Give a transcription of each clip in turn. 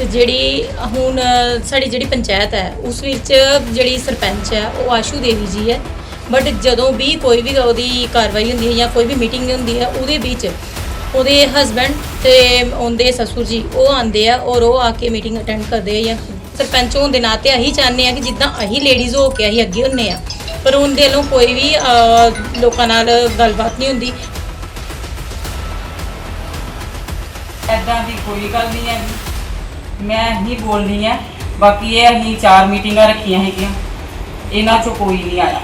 ਤੇ ਜਿਹੜੀ ਹੁਣ ਸਾਡੀ ਜਿਹੜੀ ਪੰਚਾਇਤ ਹੈ, ਉਸ ਵਿੱਚ ਜਿਹੜੀ ਸਰਪੰਚ ਹੈ, ਉਹ ਆਸ਼ੂ ਦੇਵੀ ਜੀ ਹੈ। ਬਟ ਜਦੋਂ ਵੀ ਕੋਈ ਵੀ ਉਹਦੀ ਕਾਰਵਾਈ ਹੁੰਦੀ ਹੈ ਜਾਂ ਕੋਈ ਵੀ ਮੀਟਿੰਗ ਹੁੰਦੀ ਹੈ, ਉਹਦੇ ਵਿੱਚ ਉਹਦੇ ਹਸਬੰਡ ਤੇ ਉਹਦੇ ਸਸੁਰ ਜੀ, ਉਹ ਆਉਂਦੇ ਆ ਔਰ ਉਹ ਆ ਕੇ ਮੀਟਿੰਗ ਅਟੈਂਡ ਕਰਦੇ ਆ ਜਾਂ ਸਰਪੰਚ ਹੋਣ ਦੇ ਨਾਤੇ ਅਸੀਂ ਚਾਹੁੰਦੇ ਆ ਕਿ ਜਿੱਦਾਂ ਅਸੀਂ ਲੇਡੀਜ਼ ਹੋ ਕੇ ਅਸੀਂ ਅੱਗੇ ਹੁੰਨੇ ਆ। ਪਰ ਉਹਦੇ ਵੱਲੋਂ ਕੋਈ ਵੀ ਲੋਕਾਂ ਨਾਲ ਗੱਲਬਾਤ ਨਹੀਂ ਹੁੰਦੀ। ਐਦਾਂ ਦੀ ਕੋਈ ਗੱਲ ਨਹੀਂ ਹੈ ਮੈਂ ਹੀ ਬੋਲਣੀ ਹੈ, ਬਾਕੀ ਇਹ ਅਸੀਂ ਚਾਰ ਮੀਟਿੰਗਾਂ ਰੱਖੀਆਂ ਹੈਗੀਆਂ। ਇਹਨਾਂ ਚੋਂ ਕੋਈ ਨਹੀਂ ਆਇਆ।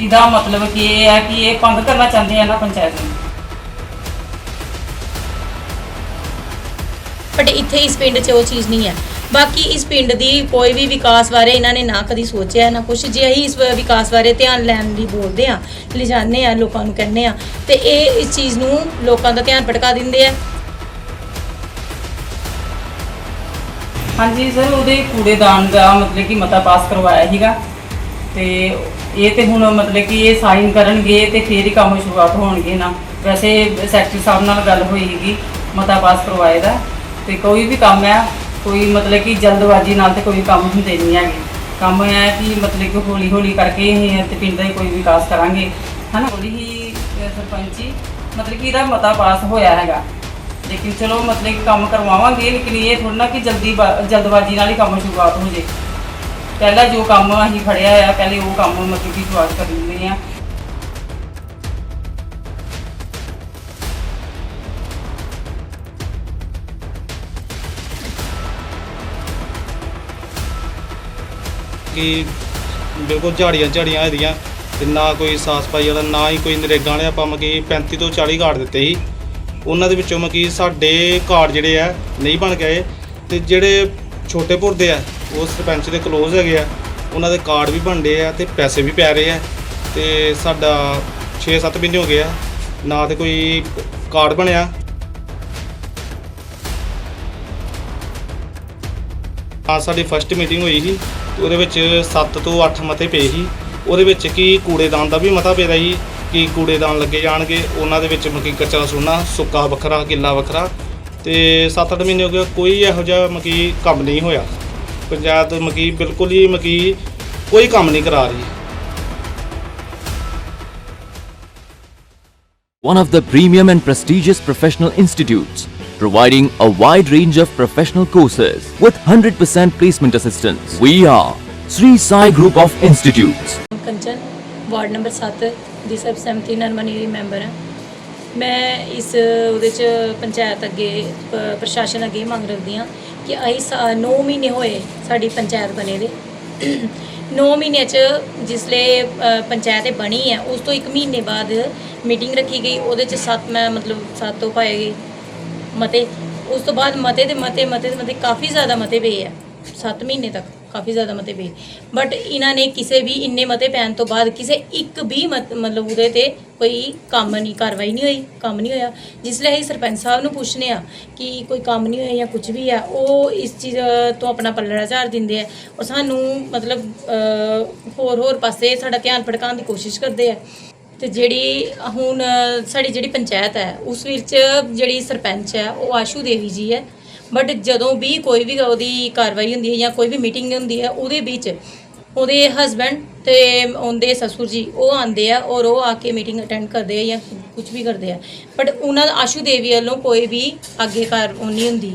ਇਹਦਾ ਮਤਲਬ ਕਿ ਇਹ ਹੈ ਕਿ ਇਹ ਭੰਗ ਕਰਨਾ ਚਾਹੁੰਦੇ ਆ ਨਾ ਪੰਚਾਇਤ ਨੂੰ। ਬਟ ਇੱਥੇ ਇਸ ਪਿੰਡ 'ਚ ਉਹ ਚੀਜ਼ ਨਹੀਂ ਹੈ। ਬਾਕੀ ਇਸ ਪਿੰਡ ਦੀ ਕੋਈ ਵੀ ਵਿਕਾਸ ਬਾਰੇ ਇਹਨਾਂ ਨੇ ਨਾ ਕਦੀ ਸੋਚਿਆ, ਨਾ ਕੁਝ ਜੇ ਅਸੀਂ ਇਸ ਵਿਕਾਸ ਬਾਰੇ ਧਿਆਨ ਲੈਣ ਲਈ ਬੋਲਦੇ ਆ ਲਿਜਾਣੇ ਆ ਲੋਕਾਂ ਨੂੰ ਕਹਿੰਦੇ ਆ ਤੇ ਇਹ ਇਸ ਚੀਜ਼ ਨੂੰ ਲੋਕਾਂ ਦਾ ਧਿਆਨ ਭਟਕਾ ਦਿੰਦੇ ਆ। ਹਾਂਜੀ ਸਰ, ਉਹਦੇ ਕੂੜੇਦਾਨ ਦਾ ਮਤਲਬ ਕਿ ਮਤਾ ਪਾਸ ਕਰਵਾਇਆ ਸੀਗਾ। ਤੇ ਇਹ ਤੇ ਹੁਣ ਮਤਲਬ ਕਿ ਇਹ ਸਾਈਨ ਕਰਨਗੇ ਤੇ ਫੇਰ ਹੀ ਕੰਮ ਸ਼ੁਰੂਆਤ ਹੋਣਗੇ ਨਾ। ਵੈਸੇ ਸੈਕਟਰੀ ਸਾਹਿਬ ਨਾਲ ਗੱਲ ਹੋਈ ਸੀਗੀ, ਮਤਾ ਪਾਸ ਕਰਵਾਏ ਦਾ। ਤੇ ਕੋਈ ਵੀ ਕੰਮ ਹੈ, ਕੋਈ ਮਤਲਬ ਕਿ ਜਲਦਬਾਜ਼ੀ ਨਾਲ ਤੇ ਕੋਈ ਕੰਮ ਹੁੰਦੇ ਨਹੀਂ ਹੈਗੇ। ਕੰਮ ਹੈ ਕਿ ਮਤਲਬ ਕਿ ਹੌਲੀ ਹੌਲੀ ਕਰਕੇ ਇਹ ਤੇ ਪਿੰਡ ਦਾ ਹੀ ਕੋਈ ਵਿਕਾਸ ਕਰਾਂਗੇ। ਹਨਾ? ਹੌਲੀ ਹੀ, ਅਹ ਸਰਪੰਚੀ, ਮਤਲਬ ਕਿ ਇਹਦਾ ਮਤਾ ਪਾਸ ਹੋਇਆ ਹੈਗਾ। ਲੇਕਿਨ ਚਲੋ ਮਤਲਬ ਕਿ ਕੰਮ ਕਰਵਾਵਾਂਗੇ, ਲੇਕਿਨ ਇਹ ਥੋੜਾ ਨਾ ਕਿ ਜਲਦੀ ਜਲਦਬਾਜ਼ੀ ਨਾਲ ਹੀ ਕੰਮ ਸ਼ੁਰੂਆਤ ਹੋ ਜੇ। ਪਹਿਲਾਂ ਜੋ ਕੰਮ ਅਸੀਂ ਫੜਿਆ ਆ, ਪਹਿਲੇ ਉਹ ਕੰਮ ਮਤਲਬ ਕਿ ਸ਼ੁਰੂਆਤ ਕਰ ਦਿੰਦੇ ਆ। ਕਿ ਬਿਲਕੁਲ ਝਾੜੀਆਂ ਝਾੜੀਆਂ ਇਹਦੀਆਂ, ਤੇ ਨਾ ਕੋਈ ਸਾਫ਼ ਸਫ਼ਾਈ ਵਾਲਾ, ਨਾ ਹੀ ਕੋਈ ਨਰੇਗਾ ਵਾਲੇ, ਆਪਾਂ ਮਕੀ 35 ਤੋਂ 40 ਕਾਰਡ ਦਿੱਤੇ ਸੀ। ਉਹਨਾਂ ਦੇ ਵਿੱਚੋਂ ਮਕੀ ਸਾਡੇ ਕਾਰਡ ਜਿਹੜੇ ਆ, ਨਹੀਂ ਬਣ ਗਏ। ਤੇ ਜਿਹੜੇ ਛੋਟੇ ਪੁਰਦੇ ਆ, ਉਹ ਸਰਪੰਚ ਦੇ ਕਲੋਜ਼ ਹੈਗੇ ਆ, ਉਹਨਾਂ ਦੇ ਕਾਰਡ ਵੀ ਬਣਦੇ ਆ ਤੇ ਪੈਸੇ ਵੀ ਪੈ ਰਹੇ ਆ। ਤੇ ਸਾਡਾ 6-7 ਮਹੀਨੇ ਹੋ ਗਏ ਆ, ਨਾ ਤੇ ਕੋਈ ਕਾਰਡ ਬਣਿਆ। ਆ ਸਾਡੀ ਫਸਟ ਮੀਟਿੰਗ ਹੋਈ ਸੀ ਉਹਦੇ ਵਿੱਚ 7 ਤੋਂ 8 ਮਤੇ ਪਏ ਸੀ। ਉਹਦੇ ਵਿੱਚ ਕੀ ਕੂੜੇਦਾਨ ਦਾ ਵੀ ਮਤਾ ਪਿਆ ਸੀ ਕਿ ਕੂੜੇਦਾਨ ਲੱਗੇ ਜਾਣਗੇ ਉਹਨਾਂ ਦੇ ਵਿੱਚ ਮਕੀ ਕਚਰਾ ਸੁਣਨਾ ਸੁੱਕਾ ਵੱਖਰਾ ਗਿੱਲਾ ਵੱਖਰਾ ਤੇ 7-8 ਮਹੀਨੇ ਹੋ ਗਏ ਕੋਈ ਇਹੋ ਜਿਹਾ ਮਕੀ ਕੰਮ ਨਹੀਂ ਹੋਇਆ ਪੰਚਾਇਤ ਮਕੀ ਬਿਲਕੁਲ ਹੀ ਮਕੀ ਕੋਈ ਕੰਮ ਨਹੀਂ ਕਰਾ ਰਹੀ one of the premium and prestigious professional institutes, providing a wide range of professional courses with 100% placement assistance. We are Sri Sai Group of Institutes. Ward number 7 ਦੀ ਸਬ ਸਮਿਤੀ ਨਰਮਨੀ ਦੀ ਮੈਂਬਰ ਹਾਂ। ਮੈਂ ਇਸ ਉਹਦੇ ਚ ਪੰਚਾਇਤ ਅੱਗੇ ਪ- ਪ੍ਰਸ਼ਾਸਨ ਅੱਗੇ ਇਹ ਮੰਗ ਰੱਖਦੀ ਹਾਂ ਕਿ ਅਸੀਂ 9 ਮਹੀਨੇ ਹੋਏ ਸਾਡੀ ਪੰਚਾਇਤ ਬਣੇ ਦੇ। 9 ਮਹੀਨੇ ਚ ਜਿਸਲੇ ਅ, ਪੰਚਾਇਤ ਇਹ ਬਣੀ ਹੈ ਉਸ ਤੋਂ 1 ਮਹੀਨੇ ਬਾਅਦ ਮੀਟਿੰਗ ਰੱਖੀ ਗਈ ਉਹਦੇ ਚ ਸੱਤ ਮੈਂ ਮਤਲਬ 7 ਤੋਂ ਪਾਏ ਗਏ ਮਤੇ। ਉਸ ਤੋਂ ਬਾਅਦ ਮਤੇ ਦੇ ਮਤੇ ਮਤੇ ਦੇ ਮਤੇ ਕਾਫੀ ਜ਼ਿਆਦਾ ਮਤੇ ਪਏ ਆ 7 ਮਹੀਨੇ ਤੱਕ। ਕਾਫੀ ਜ਼ਿਆਦਾ ਮਤੇ ਪਏ। ਬਟ ਇਹਨਾਂ ਨੇ ਕਿਸੇ ਵੀ ਇੰਨੇ ਮਤੇ ਪੈਣ ਤੋਂ ਬਾਅਦ ਕਿਸੇ ਇੱਕ ਵੀ ਮਤ- ਮਤਲਬ ਉਹਦੇ ਤੇ ਕੋਈ ਕੰਮ ਨਹੀਂ ਕਾਰਵਾਈ ਨਹੀਂ ਹੋਈ ਕੰਮ ਨਹੀਂ ਹੋਇਆ। ਜਿਸ ਲਈ ਅਸੀਂ ਸਰਪੰਚ ਸਾਹਿਬ ਨੂੰ ਪੁੱਛਨੇ ਆ ਕਿ ਕੋਈ ਕੰਮ ਨਹੀਂ ਹੋਇਆ ਜਾਂ ਕੁਝ ਵੀ ਆ ਉਹ ਇਸ ਚੀਜ਼ ਤੋਂ ਆਪਣਾ ਪੱਲੜਾ ਝਾੜ ਦਿੰਦੇ ਆ। ਉਹ ਸਾਨੂੰ ਮਤਲਬ ਅਹ, ਹੋਰ ਹੋਰ ਪਾਸੇ ਸਾਡਾ ਧਿਆਨ ਭਟਕਾਉਣ ਦੀ ਕੋਸ਼ਿਸ਼ ਕਰਦੇ ਆ। ਤੇ ਜਿਹੜੀ ਹੁਣ ਸਾਡੀ ਜਿਹੜੀ ਪੰਚਾਇਤ ਹੈ ਉਸ ਵਿੱਚ ਜਿਹੜੀ ਸਰਪੰਚ ਹੈ ਉਹ ਆਸ਼ੂ ਦੇਵੀ ਜੀ ਹੈ। ਬਟ ਜਦੋਂ ਵੀ ਕੋਈ ਵੀ ਉਹਦੀ ਕਾਰਵਾਈ ਹੁੰਦੀ ਹੈ ਜਾਂ ਕੋਈ ਵੀ ਮੀਟਿੰਗ ਹੁੰਦੀ ਹੈ ਉਹਦੇ ਵਿੱਚ ਉਹਦੇ ਹਸਬੰਡ ਤੇ ਉਹਦੇ ਸਸੁਰ ਜੀ ਉਹ ਆਉਂਦੇ ਆ ਔਰ ਉਹ ਆ ਕੇ ਮੀਟਿੰਗ ਅਟੈਂਡ ਕਰਦੇ ਆ ਜਾਂ ਕੁਝ ਵੀ ਕਰਦੇ ਆ। ਬਟ ਉਹਨਾਂ ਆਸ਼ੂ ਦੇਵੀ ਵੱਲੋਂ ਕੋਈ ਵੀ ਅੱਗੇ ਕਾਰ ਉਹ ਨਹੀਂ ਹੁੰਦੀ।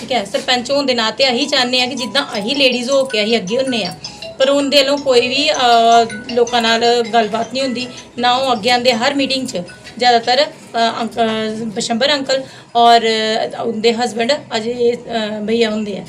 ਠੀਕ ਹੈ? ਸਰਪੰਚ ਹੋਣ ਦੇ ਨਾਤੇ ਅਸੀਂ ਚਾਹੁੰਦੇ ਆ ਕਿ ਜਿੱਦਾਂ ਅਸੀਂ ਲੇਡੀਜ਼ ਹੋ ਕੇ ਅਸੀਂ ਅੱਗੇ ਹੁੰਨੇ ਆ ਪਰ ਉਹਦੇ ਵੱਲੋਂ ਕੋਈ ਵੀ ਅਹ, ਲੋਕਾਂ ਨਾਲ ਗੱਲਬਾਤ ਨਹੀਂ ਹੁੰਦੀ। ਨਾ ਉਹ ਅੱਗੇ ਆਉਂਦੇ ਹਰ ਮੀਟਿੰਗ 'ਚ। ਜ਼ਿਆਦਾਤਰ ਅੰਕ- ਅਹ, ਬਸ਼ੰਬਰ ਅੰਕਲ ਔਰ ਅਹ, ਉਹਦੇ ਹਸਬੰਡ ਅਜੇ ਭਈਆ ਹੁੰਦੇ ਆ।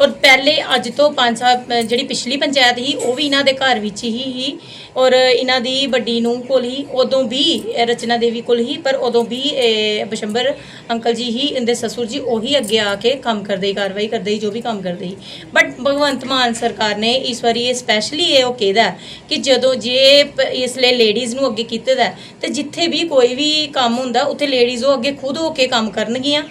ਔਰ ਪਹਿਲੇ ਅੱਜ ਤੋਂ ਪੰਜ ਸਾਲ ਜਿਹੜੀ ਪਿਛਲੀ ਪੰਚਾਇਤ ਸੀ, ਉਹ ਵੀ ਇਹਨਾਂ ਦੇ ਘਰ ਵਿੱਚ ਹੀ ਹੀ ਔਰ ਇਹਨਾਂ ਦੀ ਵੱਡੀ ਨੂੰ ਕੋਲ ਹੀ, ਉਦੋਂ ਵੀ ਰਚਨਾ ਦੇਵੀ ਕੋਲ ਹੀ, ਪਰ ਉਦੋਂ ਵੀ ਇਹ ਬਸ਼ੰਬਰ ਅੰਕਲ ਜੀ ਹੀ, ਇਹਦੇ ਸਸੁਰ ਜੀ, ਉਹੀ ਅੱਗੇ ਆ ਕੇ ਕੰਮ ਕਰਦੇ ਹੀ ਕਾਰਵਾਈ ਕਰਦੇ ਹੀ ਜੋ ਵੀ ਕੰਮ ਕਰਦੇ ਹੀ ਬਟ ਭਗਵੰਤ ਮਾਨ ਸਰਕਾਰ ਨੇ ਇਸ ਵਾਰੀ ਇਹ ਸਪੈਸ਼ਲੀ ਇਹ ਉਹ ਕਿਹਦਾ ਕਿ ਜਦੋਂ ਜੇ ਇਸ ਲਈ ਲੇਡੀਜ਼ ਨੂੰ ਅੱਗੇ ਕੀਤੇ ਦਾ ਤੇ ਜਿੱਥੇ ਵੀ ਕੋਈ ਵੀ ਕੰਮ ਹੁੰਦਾ, ਉੱਥੇ ਲੇਡੀਜ਼ ਉਹ ਅੱਗੇ ਖੁਦ ਹੋ ਕੇ ਕੰਮ ਕਰਨਗੀਆਂ,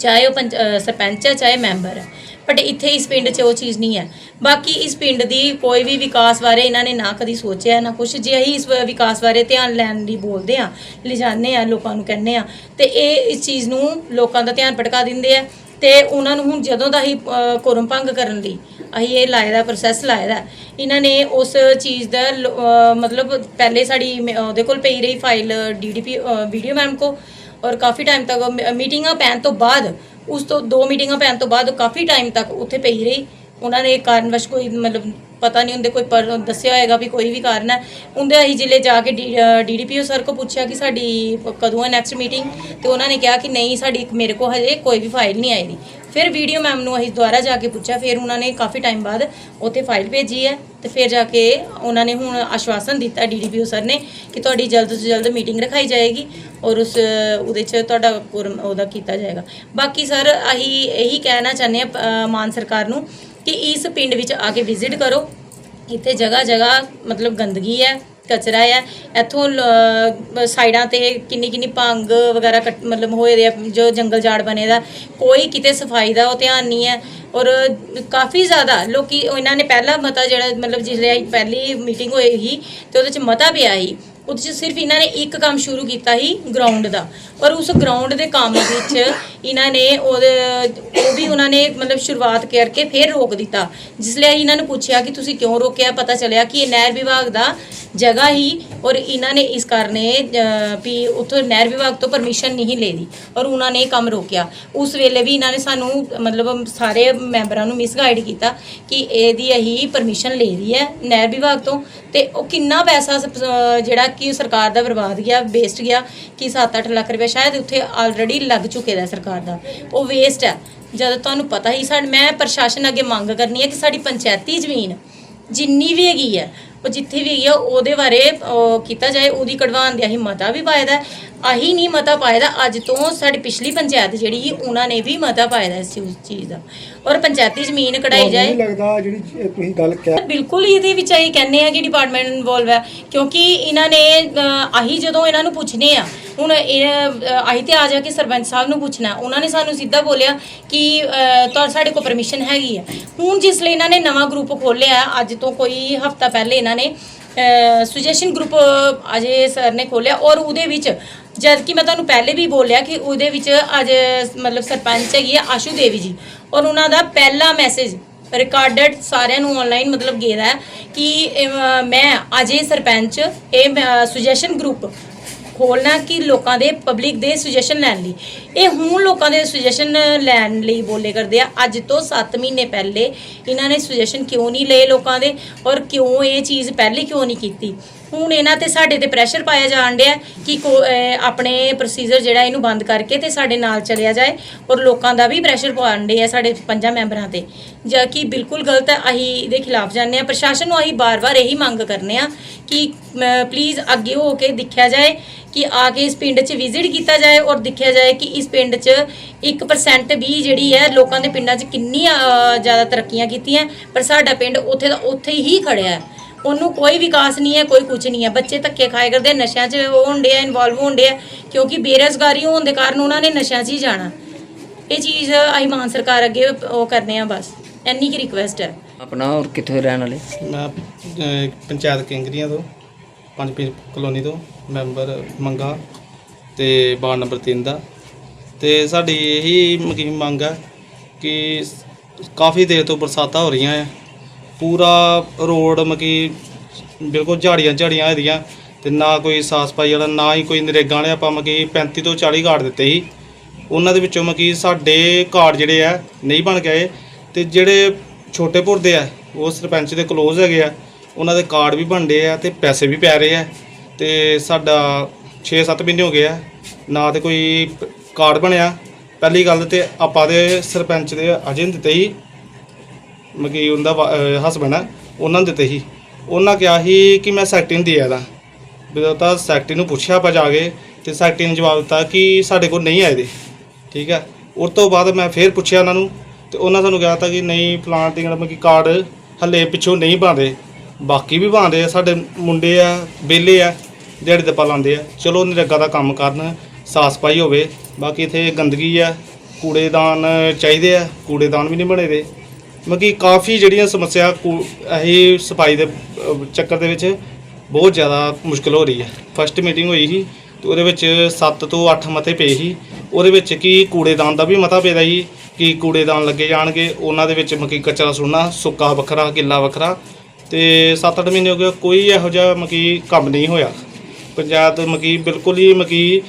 ਚਾਹੇ ਉਹ ਪੰਚ- ਸਰਪੰਚ ਹੈ, ਚਾਹੇ ਮੈਂਬਰ ਹੈ। ਬਟ ਇੱਥੇ ਇਸ ਪਿੰਡ 'ਚ ਉਹ ਚੀਜ਼ ਨਹੀਂ ਹੈ। ਬਾਕੀ ਇਸ ਪਿੰਡ ਦੀ ਕੋਈ ਵੀ ਵਿਕਾਸ ਬਾਰੇ ਇਹਨਾਂ ਨੇ ਨਾ ਕਦੀ ਸੋਚਿਆ, ਨਾ ਕੁਝ ਜੇ ਅਸੀਂ ਇਸ ਵਿਕਾਸ ਬਾਰੇ ਧਿਆਨ ਲੈਣ ਲਈ ਬੋਲਦੇ ਆ ਲਿਜਾਣੇ ਆ ਲੋਕਾਂ ਨੂੰ ਕਹਿੰਦੇ ਆ ਤੇ ਇਹ ਇਸ ਚੀਜ਼ ਨੂੰ ਲੋਕਾਂ ਦਾ ਧਿਆਨ ਭਟਕਾ ਦਿੰਦੇ ਆ। ਤੇ ਉਹਨਾਂ ਨੂੰ ਹੁਣ ਜਦੋਂ ਦਾ ਹੀ ਕੋਰਮ ਭੰਗ ਕਰਨ ਲਈ ਅਸੀਂ ਇਹ ਲਾਇਆ ਦਾ ਪ੍ਰੋਸੈਸ ਲਾਇਆ ਦਾ, ਇਹਨਾਂ ਨੇ ਉਸ ਚੀਜ਼ ਦਾ ਮਤਲਬ ਪਹਿਲੇ ਸਾਡੀ ਉਹਦੇ ਕੋਲ ਪਈ ਰਹੀ ਫਾਈਲ ਡੀਡੀਪੀ ਵੀਡੀਓ ਮੈਮ ਕੋ। ਔਰ ਕਾਫੀ ਟਾਈਮ ਤੱਕ ਮੀਟਿੰਗਾਂ ਪੈਣ ਤੋਂ ਬਾਅਦ, ਉਸ ਤੋਂ, ਦੋ ਮੀਟਿੰਗਾਂ ਪੈਣ ਤੋਂ ਬਾਅਦ ਕਾਫੀ ਟਾਈਮ ਤੱਕ ਉੱਥੇ ਪਈ ਰਹੀ। ਉਹਨਾਂ ਨੇ ਕਾਰਨਵਸ਼ ਕੋਈ ਮਤਲਬ ਪਤਾ ਨਹੀਂ ਹੁੰਦੇ, ਕੋਈ ਪਰ ਦੱਸਿਆ ਹੋਏਗਾ ਵੀ ਕੋਈ ਵੀ ਕਾਰਨ ਹੈ। ਉਹਦੇ ਅਸੀਂ ਜ਼ਿਲ੍ਹੇ ਜਾ ਕੇ ਡੀਡੀਪੀਓ ਸਰ ਕੋ ਪੁੱਛਿਆ ਕਿ ਸਾਡੀ ਕਦੋਂ ਹੈ ਨੈਕਸਟ ਮੀਟਿੰਗ ਤੇ ਉਹਨਾਂ ਨੇ ਕਿਹਾ ਕਿ ਨਹੀਂ, ਸਾਡੀ ਮੇਰੇ ਕੋ ਹਜੇ ਕੋਈ ਵੀ ਫਾਈਲ ਨਹੀਂ ਆਈ ਦੀ ਫਿਰ ਵੀਡੀਓ ਮੈਮ ਨੂੰ ਅਸੀਂ ਦੁਬਾਰਾ ਜਾ ਕੇ ਪੁੱਛਿਆ, ਫਿਰ ਉਹਨਾਂ ਨੇ ਕਾਫੀ ਟਾਈਮ ਬਾਅਦ ਉੱਥੇ ਫਾਈਲ ਭੇਜੀ ਹੈ ਤੇ ਫਿਰ ਜਾ ਕੇ ਉਹਨਾਂ ਨੇ ਹੁਣ ਆਸ਼ਵਾਸਨ ਦਿੱਤਾ ਡੀਡੀਪੀਓ ਸਰ ਨੇ ਕਿ ਤੁਹਾਡੀ ਜਲਦ ਤੋਂ ਜਲਦ ਮੀਟਿੰਗ ਰਖਾਈ ਜਾਏਗੀ ਔਰ ਉਸ, ਉਹਦੇ 'ਚ ਤੁਹਾਡਾ ਉਹਦਾ ਕੀਤਾ ਜਾਏਗਾ। ਬਾਕੀ ਸਰ, ਅਸੀਂ ਇਹੀ ਕਹਿਣਾ ਚਾਹੁੰਦੇ ਆ ਮਾਨ ਸਰਕਾਰ ਨੂੰ ਕਿ ਇਸ ਪਿੰਡ ਵਿੱਚ ਆ ਕੇ ਵਿਜ਼ਿਟ ਕਰੋ। ਇੱਥੇ ਜਗ੍ਹਾ ਜਗ੍ਹਾ ਮਤਲਬ ਗੰਦਗੀ ਹੈ, ਕਚਰਾ ਹੈ। ਇੱਥੋਂ ਸਾਈਡਾਂ ਤੇ ਕਿੰਨੀ ਕਿੰਨੀ ਭੰਗ ਵਗੈਰਾ ਮਤਲਬ ਹੋਏ ਦੇ ਜੋ ਜੰਗਲ ਜਾੜ ਬਣੇ ਦਾ। ਕੋਈ ਕਿਤੇ ਸਫ਼ਾਈ ਦਾ ਉਹ ਧਿਆਨ ਨਹੀਂ ਹੈ ਔਰ ਕਾਫੀ ਜ਼ਿਆਦਾ ਲੋਕੀ ਉਹ ਇਹਨਾਂ ਨੇ ਪਹਿਲਾ ਮਤਾ ਜਿਹੜਾ ਮਤਲਬ ਜਿਹੜੇ ਪਹਿਲੀ ਮੀਟਿੰਗ ਹੋਈ ਸੀ ਤੇ ਉਹਦੇ ਚ ਮਤਾ ਪਿਆ ਸੀ ਉਹਦੇ ਚ ਸਿਰਫ ਇਹਨਾਂ ਨੇ ਇੱਕ ਕੰਮ ਸ਼ੁਰੂ ਕੀਤਾ ਸੀ ਗਰਾਊਂਡ ਦਾ। ਔਰ ਉਸ ਗਰਾਊਂਡ ਦੇ ਕੰਮ ਵਿੱਚ ਇਹਨਾਂ ਨੇ ਉਹਦੇ, ਉਹ ਵੀ ਉਹਨਾਂ ਨੇ ਮਤਲਬ ਸ਼ੁਰੂਆਤ ਕਰਕੇ ਫਿਰ ਰੋਕ ਦਿੱਤਾ। ਜਿਸ ਲਈ ਇਹਨਾਂ ਨੂੰ ਪੁੱਛਿਆ ਕਿ ਤੁਸੀਂ ਕਿਉਂ ਰੋਕਿਆ? ਪਤਾ ਚੱਲਿਆ ਕਿ ਇਹ ਨਹਿਰ ਵਿਭਾਗ ਦਾ ਜਗ੍ਹਾ ਹੀ ਔਰ ਇਹਨਾਂ ਨੇ ਇਸ ਕਾਰਨੇ ਵੀ ਉੱਥੋਂ ਨਹਿਰ ਵਿਭਾਗ ਤੋਂ ਪਰਮਿਸ਼ਨ ਨਹੀਂ ਲਈ ਔਰ ਉਹਨਾਂ ਨੇ ਕੰਮ ਰੋਕਿਆ। ਉਸ ਵੇਲੇ ਵੀ ਇਹਨਾਂ ਨੇ ਸਾਨੂੰ ਮਤਲਬ ਸਾਰੇ ਮੈਂਬਰਾਂ ਨੂੰ ਮਿਸਗਾਈਡ ਕੀਤਾ ਕਿ ਇਹਦੀ ਅਸੀਂ ਪਰਮਿਸ਼ਨ ਲੈ ਲਈ ਹੈ ਨਹਿਰ ਵਿਭਾਗ ਤੋਂ ਤੇ ਉਹ ਕਿੰਨਾ ਪੈਸਾ ਜਿਹੜਾ ਕਿ ਸਰਕਾਰ ਦਾ ਬਰਬਾਦ ਗਿਆ ਵੇਸਟ ਗਿਆ, ਕਿ 7-8 ਲੱਖ ਰੁਪਏ ਸ਼ਾਇਦ ਉੱਥੇ ਆਲਰੇਡੀ ਲੱਗ ਚੁੱਕੇ ਦਾ ਸਰਕਾਰ ਦਾ। ਉਹ ਵੇਸਟ ਹੈ। ਜਦ ਤੁਹਾਨੂੰ ਪਤਾ ਹੀ ਸਾਡ, ਮੈਂ ਪ੍ਰਸ਼ਾਸਨ ਅੱਗੇ ਮੰਗ ਕਰਨੀ ਹੈ ਕਿ ਸਾਡੀ ਪੰਚਾਇਤੀ ਜ਼ਮੀਨ ਜਿੰਨੀ ਵੀ ਹੈਗੀ ਹੈ, ਉਹ ਜਿੱਥੇ ਵੀ ਹੈਗੀ ਆ ਉਹਦੇ ਬਾਰੇ ਕੀਤਾ ਜਾਏ, ਉਹਦੀ ਕਢਵਾਉਣ ਦੀ ਅਸੀਂ ਮਤਾ ਵੀ ਪਾਇਆ ਦਾ। ਆਹੀ ਨਹੀਂ ਮਤਾ ਪਾਇਆ ਦਾ। ਅੱਜ ਤੋਂ ਸਾਡੀ ਪਿਛਲੀ ਪੰਚਾਇਤ ਜਿਹੜੀ ਸੀ, ਉਹਨਾਂ ਨੇ ਵੀ ਮਤਾ ਪਾਇਆ ਦਾ ਇਸ ਚੀਜ਼ ਦਾ। ਔਰ ਪੰਚਾਇਤੀ ਜ਼ਮੀਨ ਕਢਾਈ ਜਾਏ। ਨਹੀਂ ਲੱਗਦਾ ਜਿਹੜੀ ਇਹ ਤੁਸੀਂ ਗੱਲ ਕਹਿ ਬਿਲਕੁਲ ਹੀ ਇਹਦੇ ਵਿੱਚ ਅਸੀਂ ਕਹਿੰਦੇ ਆ ਕਿ ਡਿਪਾਰਟਮੈਂਟ ਇਨਵੋਲਵ ਹੈ ਕਿਉਂਕਿ ਇਹਨਾਂ ਨੇ ਅਹ, ਆਹੀ ਜਦੋਂ ਇਹਨਾਂ ਨੂੰ ਪੁੱਛਨੇ ਆ ਹੁਣ ਇਹ ਅਹ, ਆਹੀ ਤੇ ਆ ਜਾ ਕੇ ਸਰਪੰਚ ਸਾਹਿਬ ਨੂੰ ਪੁੱਛਣਾ ਉਹਨਾਂ ਨੇ ਸਾਨੂੰ ਸਿੱਧਾ ਬੋਲਿਆ ਕਿ ਅਹ, ਤੁਹਾ ਸਾਡੇ ਕੋਲ ਪਰਮਿਸ਼ਨ ਹੈਗੀ ਹੈ। ਹੁਣ ਜਿਸ ਲਈ ਇਹਨਾਂ ਨੇ ਨਵਾਂ ਗਰੁੱਪ ਖੋਲ੍ਹਿਆ ਅੱਜ ਤੋਂ ਕੋਈ ਹਫਤਾ ਪਹਿਲੇ ਇਹਨਾਂ ਨੇ ਸੁਜੈਸ਼ਨ ਗਰੁੱਪ ਅਜੇ ਸਰ ਨੇ ਖੋਲ੍ਹਿਆ ਔਰ ਉਹਦੇ ਵਿੱਚ ਜਦ ਕਿ ਮੈਂ ਤੁਹਾਨੂੰ ਪਹਿਲੇ ਵੀ ਬੋਲਿਆ ਕਿ ਉਹਦੇ ਵਿੱਚ ਅੱਜ, ਮਤਲਬ ਸਰਪੰਚ ਹੈਗੀ ਆ ਆਸ਼ੂ ਦੇਵੀ ਜੀ ਔਰ ਉਹਨਾਂ ਦਾ ਪਹਿਲਾ ਮੈਸੇਜ ਰਿਕਾਰਡਡ ਸਾਰਿਆਂ ਨੂੰ ਆਨਲਾਈਨ ਮਤਲਬ ਗੇਦਾ ਹੈ ਕਿ ਮੈਂ ਅਜੇ ਸਰਪੰਚ, ਇਹ ਸੁਜੈਸ਼ਨ ਗਰੁੱਪ ਖੋਲਣਾ ਕਿ ਲੋਕਾਂ ਦੇ ਪਬਲਿਕ ਦੇ ਸੁਜੈਸ਼ਨ ਲੈਣ ਲਈ। ਇਹ ਹੁਣ ਲੋਕਾਂ ਦੇ ਸੁਜੈਸ਼ਨ ਲੈਣ ਲਈ ਬੋਲੇ ਕਰਦੇ ਆ। ਅੱਜ ਤੋਂ 7 ਮਹੀਨੇ ਪਹਿਲੇ ਇਹਨਾਂ ਨੇ ਸੁਜੈਸ਼ਨ ਕਿਉਂ ਨਹੀਂ ਲਏ ਲੋਕਾਂ ਦੇ? ਔਰ ਕਿਉਂ ਇਹ ਚੀਜ਼ ਪਹਿਲੇ ਕਿਉਂ ਨਹੀਂ ਕੀਤੀ? ਹੁਣ ਇਹਨਾਂ ਤੇ ਸਾਡੇ ਤੇ ਪ੍ਰੈਸ਼ਰ ਪਾਇਆ ਜਾਣ ਡਿਆ ਕਿ ਕੋ- ਅਹ ਆਪਣੇ ਪ੍ਰੋਸੀਜਰ ਜਿਹੜਾ ਇਹਨੂੰ ਬੰਦ ਕਰਕੇ ਤੇ ਸਾਡੇ ਨਾਲ ਚਲਿਆ ਜਾਏ ਔਰ ਲੋਕਾਂ ਦਾ ਵੀ ਪ੍ਰੈਸ਼ਰ ਪਾਉਣ ਡੇ ਆ ਸਾਡੇ ਪੰਜਾਂ ਮੈਂਬਰਾਂ ਤੇ। ਜਾਂ ਕਿ ਬਿਲਕੁਲ ਗਲਤ ਹੈ ਅਸੀਂ ਇਹਦੇ ਖਿਲਾਫ ਜਾਂਦੇ ਆ। ਪ੍ਰਸ਼ਾਸਨ ਨੂੰ ਅਸੀਂ ਬਾਰ-ਬਾਰ ਇਹੀ ਮੰਗ ਕਰਨੇ ਆ ਕਿ ਪਲੀਜ਼ ਅੱਗੇ ਹੋ ਕੇ ਦੇਖਿਆ ਜਾਏ ਕਿ ਆ ਕੇ ਇਸ ਪਿੰਡ 'ਚ ਵਿਜ਼ਿਟ ਕੀਤਾ ਜਾਏ ਔਰ ਦੇਖਿਆ ਜਾਏ ਕਿ ਇਸ ਪਿੰਡ 'ਚ 1% ਵੀ ਜਿਹੜੀ ਹੈ ਲੋਕਾਂ ਦੇ ਪਿੰਡਾਂ 'ਚ ਕਿੰਨੀ ਅਹ, ਜ਼ਿਆਦਾ ਤਰੱਕੀਆਂ ਕੀਤੀਆਂ। ਪਰ ਸਾਡਾ ਪਿੰਡ ਉੱਥੇ ਦਾ ਉੱਥੇ ਹੀ ਖੜਿਆ ਹੈ। ਉਹਨੂੰ ਕੋਈ ਵਿਕਾਸ ਨਹੀਂ ਹੈ ਕੋਈ ਕੁਝ ਨਹੀਂ ਹੈ। ਬੱਚੇ ਧੱਕੇ ਖਾਏ ਕਰਦੇ ਆ, ਨਸ਼ਿਆਂ 'ਚ ਉਹ ਹੁੰਦੇ ਆ ਇਨਵੋਲਵ ਹੁੰਦੇ ਆ ਕਿਉਂਕਿ ਬੇਰੁਜ਼ਗਾਰੀ ਹੋਣ ਦੇ ਕਾਰਨ ਉਹਨਾਂ ਨੇ ਨਸ਼ਿਆਂ 'ਚ ਹੀ ਜਾਣਾ। ਇਹ ਚੀਜ਼ ਅਸੀਂ ਮਾਨ ਸਰਕਾਰ ਅੱਗੇ ਉਹ ਕਰਨੇ ਆ ਬਸ ਇੰਨੀ ਕੀ ਰਿਕੁਐਸਟ ਹੈ। ਆਪਣਾ ਔਰ ਕਿੱਥੋਂ ਰਹਿਣ ਵਾਲੇ? ਮੈਂ ਅਹ, ਪੰਚਾਇਤ ਕਿੰਗਰੀਆਂ ਤੋਂ ਪੰਜ ਪੀਰ ਕਲੋਨੀ ਤੋਂ ਮੈਂਬਰ ਮੰਗਾ ਤੇ ਵਾਰਡ ਨੰਬਰ 3 ਦਾ। ਤੇ ਸਾਡੀ ਇਹੀ ਮਕੀ ਮੰਗ ਹੈ ਕਿ ਕਾਫੀ ਦੇਰ ਤੋਂ ਬਰਸਾਤਾਂ ਹੋ ਰਹੀਆਂ ਹੈ ਪੂਰਾ ਰੋਡ ਮਕੀ ਬਿਲਕੁਲ ਝਾੜੀਆਂ ਝਾੜੀਆਂ ਇਹਦੀਆਂ ਤੇ ਨਾ ਕੋਈ ਸਾਫ਼ ਸਫ਼ਾਈ ਵਾਲਾ, ਨਾ ਹੀ ਕੋਈ ਨਰੇਗਾ ਵਾਲੇ ਆਪਾਂ ਮਕੀ 35 ਤੋਂ 40 ਕਾਰਡ ਦਿੱਤੇ ਸੀ। ਉਹਨਾਂ ਦੇ ਵਿੱਚੋਂ ਮਕੀ ਸਾਡੇ ਕਾਰਡ ਜਿਹੜੇ ਆ ਨਹੀਂ ਬਣ ਗਏ ਤੇ ਜਿਹੜੇ ਛੋਟੇਪੁਰ ਦੇ ਆ, ਉਹ ਸਰਪੰਚ ਦੇ ਕਲੋਜ਼ ਹੈਗੇ ਆ, ਉਹਨਾਂ ਦੇ ਕਾਰਡ ਵੀ ਬਣਦੇ ਆ ਤੇ ਪੈਸੇ ਵੀ ਪੈ ਰਹੇ ਆ ਤੇ ਸਾਡਾ 6-7 ਮਹੀਨੇ ਹੋ ਗਏ ਆ, ਨਾ ਤੇ ਕੋਈ ਕਾਰਡ ਬਣਿਆ। ਪਹਿਲੀ ਗੱਲ ਤੇ ਆਪਾਂ ਦੇ ਸਰਪੰਚ ਦੇ ਅਜੇ ਨੂੰ ਦਿੱਤੇ ਸੀ। ਮਕੀ ਉਹਦਾ ਹਸਬੰਡ ਆ, ਉਹਨਾਂ ਨੂੰ ਦਿੱਤੇ ਸੀ। ਉਹਨਾਂ ਕਿਹਾ ਸੀ ਕਿ ਮੈਂ ਸੈਕਟਰੀ ਨੂੰ ਦੇ ਆਦਾ ਜਦੋਂ ਤਾਂ ਸੈਕਟਰੀ ਨੂੰ ਪੁੱਛਿਆ ਆਪਾਂ ਜਾ ਕੇ, ਤੇ ਸੈਕਟਰੀ ਨੇ ਜਵਾਬ ਦਿੱਤਾ ਕਿ ਸਾਡੇ ਕੋਲ ਨਹੀਂ ਆਏ ਦੇ। ਠੀਕ ਹੈ ਉਸ ਤੋਂ ਬਾਅਦ ਮੈਂ ਫੇਰ ਪੁੱਛਿਆ ਉਹਨਾਂ ਨੂੰ, ਤੇ ਉਹਨਾਂ ਸਾਨੂੰ ਕਿਹਾ ਤਾਂ ਕਿ ਨਹੀਂ ਫਲਾਣ ਦੀ ਮਤਲਬ ਕਿ ਕਾਰਡ ਹੱਲੇ ਪਿੱਛੋਂ ਨਹੀਂ ਪਾਉਂਦੇ ਬਾਕੀ ਵੀ ਪਾਉਂਦੇ ਆ, ਸਾਡੇ ਮੁੰਡੇ ਆ ਬੇਲੇ ਆ, ਦਿਹਾੜੀ ਦੱਪਾ ਲਾਉਂਦੇ ਆ। ਚਲੋ ਨਰੇਗਾ ਦਾ ਕੰਮ ਕਰਨ, ਸਾਫ਼ ਸਫ਼ਾਈ ਹੋਵੇ। ਬਾਕੀ ਇੱਥੇ ਗੰਦਗੀ ਆ, ਕੂੜੇਦਾਨ ਚਾਹੀਦੇ ਆ, ਕੂੜੇਦਾਨ ਵੀ ਨਹੀਂ ਬਣੇ ਦੇ। ਮਤਲਬ ਕਿ ਕਾਫੀ ਜਿਹੜੀਆਂ ਸਮੱਸਿਆ ਕੂ- ਇਹੀ ਸਫ਼ਾਈ ਦੇ ਅਹ, ਚੱਕਰ ਦੇ ਵਿੱਚ ਬਹੁਤ ਜ਼ਿਆਦਾ ਮੁਸ਼ਕਲ ਹੋ ਰਹੀ ਹੈ। ਫਸਟ ਮੀਟਿੰਗ ਹੋਈ ਸੀ ਤੇ ਉਹਦੇ ਵਿੱਚ 7 ਤੋਂ 8 ਮਤੇ ਪਏ ਸੀ। ਉਹਦੇ ਵਿੱਚ ਕੀ ਕੂੜੇਦਾਨ ਦਾ ਵੀ ਮਤਾ ਪੈਦਾ ਸੀ ਕਿ ਕੂੜੇਦਾਨ ਲੱਗੇ ਜਾਣਗੇ। ਉਹਨਾਂ ਦੇ ਵਿੱਚ ਮਕੀ ਕਚਰਾ ਸੁੱਟਣਾ ਸੁੱਕਾ ਵੱਖਰਾ ਗਿੱਲਾ ਵੱਖਰਾ। ਤੇ 7-8 ਮਹੀਨੇ ਹੋ ਗਏ ਕੋਈ ਇਹੋ ਜਿਹਾ ਮਕੀ ਕੰਮ ਨਹੀਂ ਹੋਇਆ। ਪੰਚਾਇਤ ਮਕੀ ਬਿਲਕੁਲ ਹੀ ਮਕੀ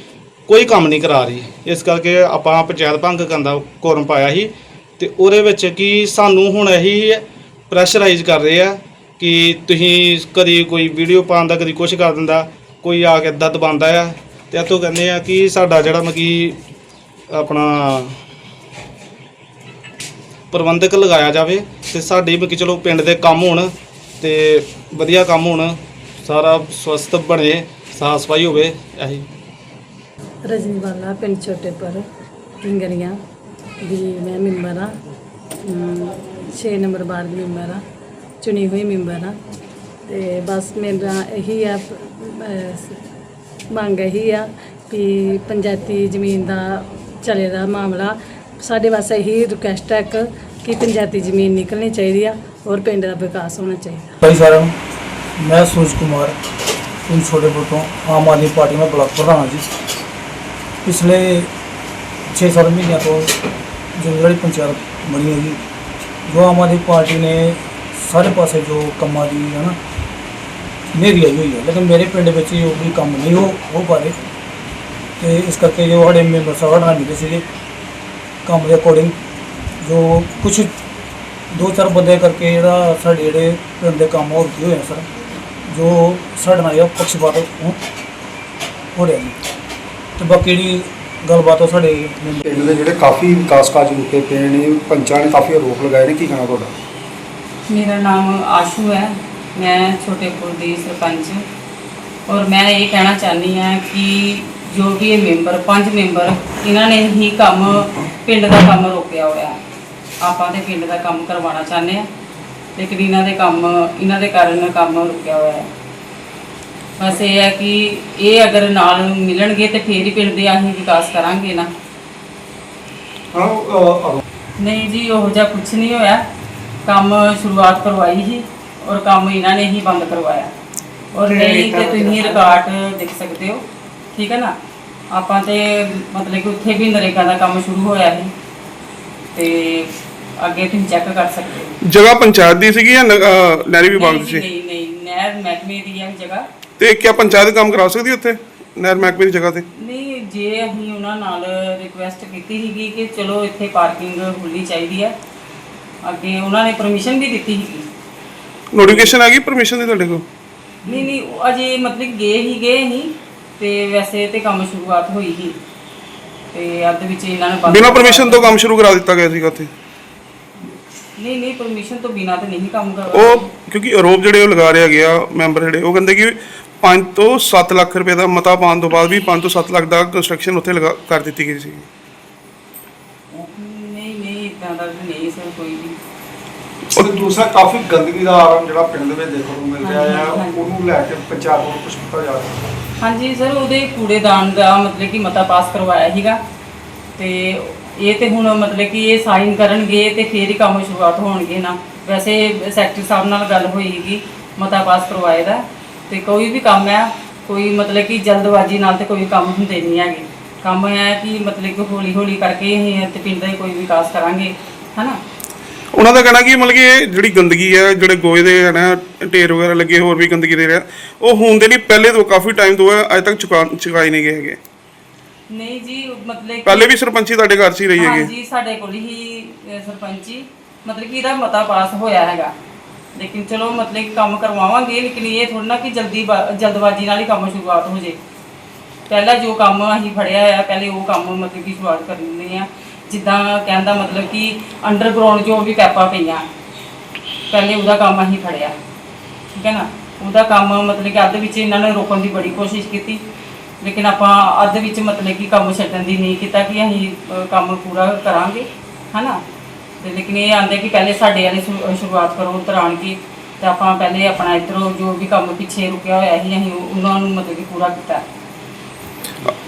ਕੋਈ ਕੰਮ ਨਹੀਂ ਕਰਾ ਰਹੀ। ਇਸ ਕਰਕੇ ਆਪਾਂ ਪੰਚਾਇਤ ਭੰਗ ਕਰਨ ਦਾ ਕੋਰਮ ਪਾਇਆ ਸੀ। ਤੇ ਉਹਦੇ ਵਿੱਚ ਕੀ ਸਾਨੂੰ ਹੁਣ ਇਹੀ ਪ੍ਰੈਸ਼ਰਾਈਜ਼ ਕਰ ਰਹੇ ਆ ਕਿ ਤੁਸੀਂ ਕਦੀ ਕੋਈ ਵੀਡੀਓ ਪਾਉਣ ਦਾ ਕਦੀ ਕੁਝ ਕਰ ਦਿੰਦਾ, ਕੋਈ ਆ ਕੇ ਇੱਦਾਂ ਦਬਾਉਂਦਾ ਆ। ਤੇ ਤੋਂ ਕਹਿੰਦੇ ਆ ਕਿ ਸਾਡਾ ਜਿਹੜਾ ਮਕੀ ਆਪਣਾ ਪ੍ਰਬੰਧਕ ਲਗਾਇਆ ਜਾਵੇ ਤੇ ਸਾਡੇ ਵੀ ਕਿ ਚਲੋ ਪਿੰਡ ਦੇ ਕੰਮ ਹੋਣ ਤੇ ਵਧੀਆ ਕੰਮ ਹੋਣ, ਸਾਰਾ ਸਵਸਥ ਬਣੇ, ਸਾਫ਼ ਸਫ਼ਾਈ ਹੋਵੇ, ਇਹੀ। ਰਜਨੀ ਵਾਲਾ ਪਿੰਡ ਛੋਟੇਪੁਰ ਕਿੰਗਰੀਆਂ ਦੀ ਮੈਂ ਮੈਂਬਰ ਹਾਂ। 6 ਨੰਬਰ ਵਾਰਡ ਦੀ ਮੈਂਬਰ ਹਾਂ। ਚੁਣੀ ਹੋਈ ਮੈਂਬਰ ਹਾਂ। ਤੇ ਬਸ ਮੇਰਾ ਇਹੀ ਆ ਮੰਗ ਇਹੀ ਆ ਕਿ ਪੰਚਾਇਤੀ ਜ਼ਮੀਨ ਦਾ ਚਲੇ ਦਾ ਮਾਮਲਾ। ਸਾਡੇ ਵਾਸਤੇ ਇਹੀ ਰਿਕੁਐਸਟ ਹੈ ਇੱਕ ਕਿ ਪੰਚਾਇਤੀ ਜ਼ਮੀਨ ਨਿਕਲਣੀ ਚਾਹੀਦੀ ਆ ਔਰ ਪਿੰਡ ਦਾ ਵਿਕਾਸ ਹੋਣਾ ਚਾਹੀਦਾ। ਭਾਈ ਸਾਰਿਆਂ ਨੂੰ, ਮੈਂ ਸੂਰਜ ਕੁਮਾਰ, ਪਿੰਡ ਛੋਟੇਪੁਰ ਤੋਂ ਆਮ ਆਦਮੀ ਪਾਰਟੀ ਦਾ ਬਲਾਕ ਪ੍ਰਧਾਨ ਜੀ। ਪਿਛਲੇ 6-7 ਮਹੀਨਿਆਂ ਤੋਂ ਜੋ ਜਿਹੜੀ ਪੰਚਾਇਤ ਬਣੀ ਹੈ ਜੋ ਆਮ ਆਦਮੀ ਪਾਰਟੀ ਨੇ ਸਾਰੇ ਪਾਸੇ ਜੋ ਕੰਮਾਂ ਦੀ ਹੈ ਨਾ ਨੇਰੀ ਆਈ ਹੋਈ ਹੈ। ਲੇਕਿਨ ਮੇਰੇ ਪਿੰਡ ਵਿੱਚ ਜੋ ਵੀ ਕੰਮ ਨਹੀਂ ਹੋ ਹੋ ਪਾ ਰਹੇ ਤੇ ਇਸ ਕਰਕੇ ਜੋ ਸਾਡੇ ਮੈਂਬਰ ਸਾਹਿਬ ਨਾਲ ਮਿਲੇ ਸੀਗੇ, ਕੰਮ ਦੇ ਅਕੋਰਡਿੰਗ ਜੋ ਕੁਝ ਦੋ ਚਾਰ ਬੰਦੇ ਕਰਕੇ ਜਿਹੜਾ ਸਾਡੇ ਜਿਹੜੇ ਪਿੰਡ ਦੇ ਕੰਮ ਹੋਰ ਕੀ ਹੋਇਆ ਸਰ, ਜੋ ਸਾਡੇ ਨਾਲ ਇਹ ਪੱਖਪਾਤ ਹੋ ਹੋ ਰਿਹਾ ਜੀ। ਤੇ ਬਾਕੀ ਜਿਹੜੀ ਗੱਲਬਾਤ ਉਹ ਸਾਡੇ ਪਿੰਡ ਦੇ ਜਿਹੜੇ ਕਾਫੀ ਵਿਕਾਸ ਕਾਰਜ ਰੁਕੇ ਪਏ ਨੇ ਪੰਚਾਂ ਨੇ ਕਾਫੀ ਆਰੋਪ ਲਗਾਏ ਨੇ ਕੀ ਕਹਿਣਾ ਤੁਹਾਡਾ? ਮੇਰਾ ਨਾਮ ਆਸ਼ੂ ਹੈ। ਮੈਂ ਛੋਟੇਪੁਰ ਦੀ ਸਰਪੰਚ। ਔਰ ਮੈਂ ਇਹ ਕਹਿਣਾ ਚਾਹਨੀ ਹਾਂ ਕਿ ਜੋ ਵੀ ਇਹ ਮੈਂਬਰ ਪੰਜ ਮੈਂਬਰ ਇਹਨਾਂ ਨੇ ਹੀ ਕੰਮ ਪਿੰਡ ਦਾ ਕੰਮ ਰੋਕਿਆ ਹੋਇਆ। ਆਪਾਂ ਤੇ ਪਿੰਡ ਦਾ ਕੰਮ ਕਰਵਾਉਣਾ ਚਾਹੁੰਦੇ ਹਾਂ। ਲੇਕਿਨ ਇਹਨਾਂ ਦੇ ਕੰਮ ਇਹਨਾਂ ਦੇ ਕਾਰਨ ਕੰਮ ਰੁਕਿਆ ਹੋਇਆ ਹੈ। ਬਸ ਇਹ ਹੈ ਕਿ ਇਹ ਅਗਰ ਨਾਲ ਮਿਲਣਗੇ ਤੇ ਫੇਰ ਹੀ ਪਿੰਡ ਦੇ ਆਹੀ ਵਿਕਾਸ ਕਰਾਂਗੇ ਨਾ। ਨਹੀਂ ਜੀ ਉਹ ਜਿਹਾ ਕੁਝ ਨਹੀਂ ਹੋਇਆ। ਕੰਮ ਸ਼ੁਰੂਆਤ ਕਰਵਾਈ ਸੀ ਔਰ ਕੰਮ ਇਹਨਾਂ ਨੇ ਹੀ ਬੰਦ ਕਰਵਾਇਆ। ਔਰ ਨਹੀਂ ਤੇ ਤੁਸੀਂ ਰਿਕਾਰਡ ਦੇਖ ਸਕਦੇ ਹੋ। ਠੀਕ ਹੈ ਨਾ? ਆਪਾਂ ਤੇ ਮਤਲਬ ਕਿ ਉੱਥੇ ਵੀ ਨਰੇਗਾ ਦਾ ਕੰਮ ਸ਼ੁਰੂ ਹੋਇਆ ਸੀ। ਤੇ ਅੱਗੇ ਤੁਸੀਂ ਚੈੱਕ ਕਰ ਸਕਦੇ ਹੋ। ਜਗ੍ਹਾ ਪੰਚਾਇਤ ਦੀ ਸੀਗੀ ਜਾਂ ਨ- ਅਹ ਵਿਭਾਗ ਦੀ ਸੀ? ਨਹੀਂ ਨਹੀਂ ਨਹਿਰ ਮਹਿਕਮੇ ਦੀ ਹੈ ਜਗ੍ਹਾ। ਤੇ ਕਿਆ ਪੰਚਾਇਤ ਕੰਮ ਕਰਾ ਸਕਦੀ ਉੱਥੇ ਨਹਿਰ ਮਹਿਕਮੇ ਦੀ ਜਗ੍ਹਾ ਤੇ? ਨਹੀਂ ਜੇ ਅਸੀਂ ਉਹਨਾਂ ਨਾਲ ਰਿਕੁਐਸਟ ਕੀਤੀ ਸੀਗੀ ਕਿ ਚਲੋ ਇੱਥੇ ਪਾਰਕਿੰਗ ਖੁੱਲ੍ਹਣੀ ਚਾਹੀਦੀ ਹੈ ਅੱਗੇ ਉਹਨਾਂ ਨੇ ਪਰਮਿਸ਼ਨ ਵੀ ਦਿੱਤੀ ਸੀਗੀ। ਨੋਟੀਫਿਕੇਸ਼ਨ ਆ ਗਈ ਪਰਮਿਸ਼ਨ ਦੀ ਤੁਹਾਡੇ ਕੋਲ? ਨਹੀਂ ਨਹੀਂ ਉਹ ਅਜੇ ਮਤਲਬ ਗਏ ਹੀ ਗਏ ਹੀ ਤੇ ਵੈਸੇ ਤੇ ਕੰਮ ਸ਼ੁਰੂਆਤ ਹੋਈ ਹੀ। ਤੇ ਅੱਧ ਵਿੱਚ ਇਹਨਾਂ ਨੇ ਬੰਦ ਬਿਨਾਂ ਪਰਮਿਸ਼ਨ ਤੋਂ ਕੰਮ ਸ਼ੁਰੂ ਕਰਾ ਦਿੱਤਾ ਗਿਆ ਸੀਗਾ ਉੱਥੇ? ਨਹੀਂ ਨਹੀਂ ਪਰਮਿਸ਼ਨ ਤੋਂ ਬਿਨਾਂ ਤੇ ਨਹੀਂ ਕੰਮ ਕਰਵਾ ਉਹ ਕਿਉਂਕਿ ਆਰੋਪ ਜਿਹੜੇ ਉਹ ਲਗਾ ਰਿਹਾ ਗਿਆ ਮੈਂਬਰ ਜਿਹੜੇ ਉਹ ਕਹਿੰਦੇ ਕਿ 5 ਤੋਂ 7 ਲੱਖ ਰੁਪਏ ਦਾ ਮਤਾ ਪਾਉਣ ਤੋਂ ਬਾਅਦ ਵੀ 5 ਤੋਂ 7 ਲੱਖ ਦਾ ਕੰਸਟਰਕਸ਼ਨ ਉੱਥੇ ਲਗਾ ਕਰ ਦਿੱਤੀ ਗਈ ਸੀ। ਨਹੀਂ ਨਹੀਂ ਇਦਾਂ ਦਾ ਵੀ ਨਹੀਂ ਸਰ ਕੋਈ ਵੀ। ਔਰ ਦੂਸਰਾ ਕਾਫੀ ਗੰਦਗੀ ਦਾ ਆਰਮ ਜਿਹੜਾ ਪਿੰਡ ਦੇ ਵਿੱਚ ਦੇਖਣ ਨੂੰ ਮਿਲ ਰਿਹਾ ਹਾਂਜੀ, ਹਾਂਜੀ। ਉਹਨੂੰ ਲੈ ਕੇ ਪੰਚਾਇਤ ਨੂੰ ਕੁਝ ਕੀਤਾ ਜਾ ਰਿਹਾ। ਹਾਂਜੀ ਸਰ ਉਹਦੇ ਕੂੜੇਦਾਨ ਦਾ ਮਤਲਬ ਕਿ ਮਤਾ ਪਾਸ ਕਰਵਾਇਆ ਸੀਗਾ। ਤੇ ਇਹ ਤੇ ਹੁਣ ਮਤਲਬ ਕਿ ਇਹ ਸਾਈਨ ਕਰਨਗੇ ਤੇ ਫੇਰ ਹੀ ਕੰਮ ਸ਼ੁਰੂਆਤ ਹੋਣਗੇ ਨਾ। ਵੈਸੇ ਸੈਕਟਰੀ ਸਾਹਿਬ ਨਾਲ ਗੱਲ ਹੋਈ ਸੀਗੀ ਮਤਾ ਪਾਸ ਕਰਵਾਏ ਦਾ। ਤੇ ਕੋਈ ਵੀ ਕੰਮ ਹੈ ਕੋਈ ਮਤਲਬ ਕਿ ਜਲਦਬਾਜ਼ੀ ਨਾਲ ਤੇ ਕੋਈ ਕੰਮ ਹੁੰਦੇ ਨਹੀਂ ਹੈਗੇ। ਕੰਮ ਹੈ ਕਿ ਮਤਲਬ ਕਿ ਹੌਲੀ ਹੌਲੀ ਕਰਕੇ ਅਸੀਂ ਤੇ ਪਿੰਡ ਦਾ ਹੀ ਕੋਈ ਵਿਕਾਸ ਕਰਾਂਗੇ ਹਨਾ? ਉਹਨਾਂ ਦਾ ਕਹਿਣਾ ਕਿ ਮਤਲਬ ਕਿ ਇਹ ਜਿਹੜੀ ਗੰਦਗੀ ਹੈ ਜਿਹੜੇ ਗੋਏ ਦੇ ਹੈ ਨਾ ਢੇਰ ਵਗੈਰਾ ਲੱਗੇ ਹੋਰ ਵੀ ਗੰਦਗੀ ਦੇ ਰਿਹਾ ਉਹ ਹੁੰਦੇ ਨਹੀਂ ਪਹਿਲੇ ਤੋਂ ਕਾਫੀ ਟਾਈਮ ਤੋਂ ਹੈ ਅਜੇ ਤੱਕ ਚੁਕਾ ਚੁਕਾਏ ਨਹੀਂ ਗਏ ਹੈਗੇ। ਨਹੀਂ ਜੀ ਮਤਲਬ ਕਿ ਪਹਿਲੇ ਵੀ ਸਰਪੰਚੀ ਤੁਹਾਡੇ ਘਰ 'ਚ ਹੀ ਰਹੀ ਹੈਗੀ। ਹਾਂਜੀ ਸਾਡੇ ਕੋਲ ਹੀ ਅਹ, ਸਰਪੰਚੀ ਮਤਲਬ ਕਿ ਇਹਦਾ ਮਤਾ ਪਾਸ ਹੋਇਆ ਹੈਗਾ। ਲੇਕਿਨ ਚਲੋ ਮਤਲਬ ਕਿ ਕੰਮ ਕਰਵਾਵਾਂਗੇ ਲੇਕਿਨ ਇਹ ਥੋੜਾ ਨਾ ਕਿ ਜਲਦੀ ਬਾ- ਜਲਦਬਾਜ਼ੀ ਨਾਲ ਹੀ ਕੰਮ ਸ਼ੁਰੂਆਤ ਹੋ ਜੇ। ਪਹਿਲਾਂ ਜੋ ਕੰਮ ਅਸੀਂ ਫੜਿਆ ਹੋਇਆ ਪਹਿਲੇ ਉਹ ਕੰਮ ਮਤਲਬ ਕਿ ਸ਼ੁਰੂਆਤ ਕਰਨੀ ਆ। ਜਿੱਦਾਂ ਕਹਿੰਦਾ ਮਤਲਬ ਕਿ ਅੰਡਰਗਰਾਉਂਡ ਜੋ ਵੀ ਪੈਪਾਂ ਪਈਆਂ ਪਹਿਲੇ ਉਹਦਾ ਕੰਮ ਅਸੀਂ ਫੜਿਆ। ਠੀਕ ਹੈ ਨਾ? ਉਹਦਾ ਕੰਮ ਮਤਲਬ ਕਿ ਅੱਧ ਵਿੱਚ ਇਹਨਾਂ ਨੇ ਰੋਕਣ ਦੀ ਬੜੀ ਕੋਸ਼ਿਸ਼ ਕੀਤੀ। ਲੇਕਿਨ ਆਪਾਂ ਅੱਧ ਵਿੱਚ ਮਤਲਬ ਕਿ ਕੰਮ ਛੱਡਣ ਦੀ ਨਹੀਂ ਕੀਤਾ ਕਿ ਅਸੀਂ ਅ, ਕੰਮ ਪੂਰਾ ਕਰਾਂਗੇ। ਹਨਾ ਤੇ ਲੇਕਿਨ ਇਹ ਆਂਦੇ ਕਿ ਪਹਿਲੇ ਸਾਡੇ ਵਾਲੀ ਸ਼ੁਰੂ- ਸ਼ੁਰੂਆਤ ਕਰੋ ਉੱਧਰ ਆਣ ਕੇ ਤੇ ਆਪਾਂ ਪਹਿਲੇ ਆਪਣਾ ਇੱਧਰੋਂ ਜੋ ਵੀ ਕੰਮ ਪਿੱਛੇ ਰੁਕਿਆ ਹੋਇਆ ਸੀ ਅਸੀਂ ਉਹ- ਉਹਨਾਂ ਨੂੰ ਮਤਲਬ ਕਿ ਪੂਰਾ ਕੀਤਾ।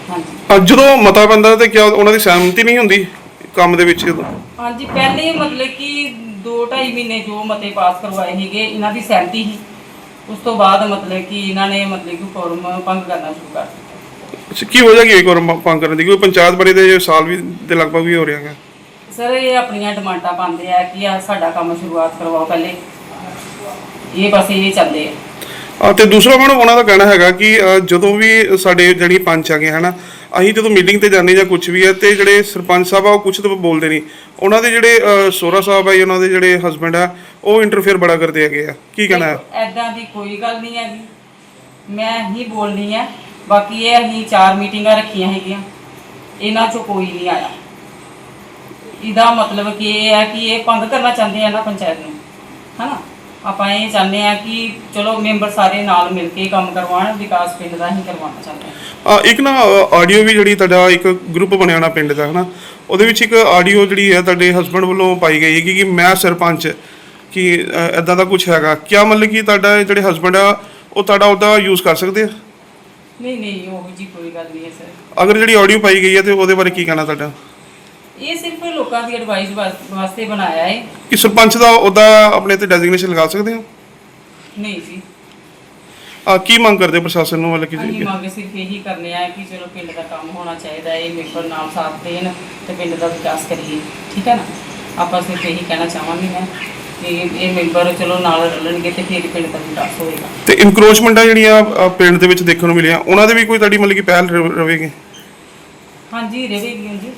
ਹਾਂਜੀ। ਅਹ ਜਦੋਂ ਮਤਾ ਪੈਂਦਾ ਤੇ ਕਿਆ ਉਹਨਾਂ ਦੀ ਸਹਿਮਤੀ ਨਹੀਂ ਹੁੰਦੀ ਕੰਮ ਦੇ ਵਿੱਚ ਜਦੋਂ? ਹਾਂਜੀ ਪਹਿਲੇ ਮਤਲਬ ਕਿ 2.5 ਮਹੀਨੇ ਜੋ ਮਤੇ ਪਾਸ ਕਰਵਾਏ ਸੀਗੇ ਇਹਨਾਂ ਦੀ ਸਹਿਮਤੀ ਸੀ। ਉਸ ਤੋਂ ਬਾਅਦ ਮਤਲਬ ਕਿ ਇਹਨਾਂ ਨੇ ਮਤਲਬ ਕਿ ਫੋਰਮ ਭੰਗ ਕਰਨਾ ਸ਼ੁਰੂ ਕਰ ਦਿੱਤਾ। ਅੱਛਾ ਕੀ ਹੈ ਇੱਕ ਵਾਰ ਮੰਗ ਕਰਨ ਦੀ? ਕੋਈ ਪੰਚਾਇਤ ਬਣੇ ਦੇ ਸਾਲ ਵੀ ਦੇ ਲਗਭਗ ਵੀ ਹੋ ਰਿਹਾ ਹੈ ਸਰ ਇਹ ਆਪਣੀਆਂ ਡਿਮਾਂਡਾਂ ਪਾਉਂਦੇ ਆ ਕਿ ਆ ਸਾਡਾ ਕੰਮ ਸ਼ੁਰੂਆਤ ਕਰਵਾਓ ਪਹਿਲੇ। ਇਹ ਬਸ ਇਹ ਚਾਹੁੰਦੇ ਆ। ਆ ਤੇ ਦੂਸਰਾ ਮੈਡਮ ਉਹਨਾਂ ਦਾ ਕਹਿਣਾ ਹੈਗਾ ਕਿ ਅ, ਜਦੋਂ ਵੀ ਸਾਡੇ ਜਿਹੜੀ ਪੰਚ ਹੈਗੇ ਹਨਾ ਅਸੀਂ ਜਦੋਂ ਮੀਟਿੰਗ ਤੇ ਜਾਂਦੇ ਜਾਂ ਕੁਝ ਵੀ ਹੈ ਤੇ ਜਿਹੜੇ ਸਰਪੰਚ ਸਾਹਿਬ ਆ ਉਹ ਕੁਝ ਤਾਂ ਬੋਲਦੇ ਨਹੀਂ। ਉਹਨਾਂ ਦੇ ਜਿਹੜੇ ਅ, ਸੋਹਰਾ ਸਾਹਿਬ ਆ ਜਾਂ ਉਹਨਾਂ ਦੇ ਜਿਹੜੇ ਹਸਬੰਡ ਆ ਉਹ ਇੰਟਰਫੇਅਰ ਬੜਾ ਕਰਦੇ ਹੈਗੇ ਆ। ਕੀ ਕਹਿਣਾ ਹੈ? ਐਦਾਂ ਦੀ ਕੋਈ ਗੱਲ ਨਹੀਂ ਹੈਗੀ। ਮੈਂ ਹੀ ਬੋਲਣੀ ਹੈ ਬਾਕੀ ਇਹ ਅਸੀਂ ਚਾਰ ਮੀਟਿੰਗਾਂ ਰੱਖੀਆਂ ਹੈਗੀਆਂ। ਇਹਨਾਂ ਚੋਂ ਕੋਈ ਨਹੀਂ ਆਇਆ। ਇਹਦਾ ਮਤਲਬ ਕਿ ਇਹ ਹੈ ਕਿ ਇਹ ਭੰਗ ਕਰਨਾ ਚਾਹੁੰਦੇ ਆ ਨਾ ਪੰਚਾਇਤ ਨੂੰ ਹਨਾ? ਆਪਾਂ ਇਹ ਚਾਹੁੰਦੇ ਆ ਕਿ ਚਲੋ ਮੈਂਬਰ ਸਾਰੇ ਨਾਲ ਮਿਲ ਕੇ ਕੰਮ ਕਰਵਾਉਣ ਵਿਕਾਸ ਪਿੰਡ ਦਾ ਹੀ ਕਰਵਾਉਣਾ ਚਾਹੁੰਦੇ ਆ। ਆ ਇੱਕ ਨਾ ਆਡੀਓ ਵੀ ਜਿਹੜੀ ਤੁਹਾਡਾ ਇੱਕ ਗਰੁੱਪ ਬਣਿਆ ਨਾ ਪਿੰਡ ਦਾ ਹਨਾ? ਉਹਦੇ ਵਿੱਚ ਇੱਕ ਆਡੀਓ ਜਿਹੜੀ ਹੈ ਤੁਹਾਡੇ ਹਸਬੰਡ ਵੱਲੋਂ ਪਾਈ ਗਈ ਹੈ ਕਿ ਮੈਂ ਸਰਪੰਚ ਕਿ ਐਦਾਂ ਦਾ ਕੁਝ ਹੈਗਾ। ਕਿਆ ਮਤਲਬ ਕਿ ਤੁਹਾਡਾ ਜਿਹੜੇ ਹਸਬੰਡ ਆ ਉਹ ਤੁਹਾਡਾ ਉਹਦਾ ਯੂਜ਼ ਕਰ ਸਕਦੇ ਆ? ਨਹੀਂ ਨਹੀਂ ਉਹ ਜੀ ਕੋਈ ਗੱਲ ਨਹੀਂ ਹੈ ਸਰ। ਅਗਰ ਜਿਹੜੀ ਆਡੀਓ ਪਾਈ ਗਈ ਹੈ ਤੇ ਉਹਦੇ ਬਾਰੇ ਕੀ ਕਹਿਣਾ ਤੁਹਾਡਾ? ਇਹ ਸਿਰਫ ਲੋਕਾਂ ਦੀ ਐਡਵਾਈਸ ਵਾਸਤੇ ਬਣਾਇਆ ਹੈ ਕਿ ਸਰਪੰਚ ਦਾ ਉਹਦਾ ਆਪਣੇ ਤੇ ਡੈਜ਼ਿਗਨੇਸ਼ਨ ਲਗਾ ਸਕਦੇ ਹੋ? ਨਹੀਂ ਜੀ। ਆ ਕੀ ਮੰਗ ਕਰਦੇ ਹੋ ਪ੍ਰਸ਼ਾਸਨ ਨੂੰ ਮਤਲਬ ਕਿ ਅਸੀਂ ਮੰਗ ਸਿਰਫ ਇਹੀ ਕਰਨੇ ਆ ਕਿ ਚਲੋ ਪਿੰਡ ਦਾ ਕੰਮ ਹੋਣਾ ਚਾਹੀਦਾ ਹੈ ਮੈਂਬਰ ਨਾਲ ਸਾਥ ਦੇਣ ਤੇ ਪਿੰਡ ਦਾ ਵਿਕਾਸ ਕਰੀਏ। ਠੀਕ ਹੈ ਨਾ? ਆਪਾਂ ਸਿਰਫ ਇਹੀ ਕਹਿਣਾ ਚਾਹਾਂਗੇ ਮੈਂ ਕਿ ਇਹ ਮੈਂਬਰ ਚਲੋ ਨਾਲ ਰਲਣਗੇ ਤੇ ਫਿਰ ਪਿੰਡ ਦਾ ਵਿਕਾਸ ਹੋਏਗਾ। ਤੇ ਇਨਕਰੋਚਮੈਂਟਾਂ ਜਿਹੜੀਆਂ ਅ, ਪਿੰਡ ਦੇ ਵਿੱਚ ਦੇਖਣ ਨੂੰ ਮਿਲੀਆਂ ਉਹਨਾਂ ਦੇ ਵੀ ਕੋਈ ਤੁਹਾਡੀ ਮਤਲਬ ਕਿ ਪਹਿਲ ਰ- ਰਵੇਗੀ? ਹਾਂਜੀ ਰਹੇਗੀ ਜੀ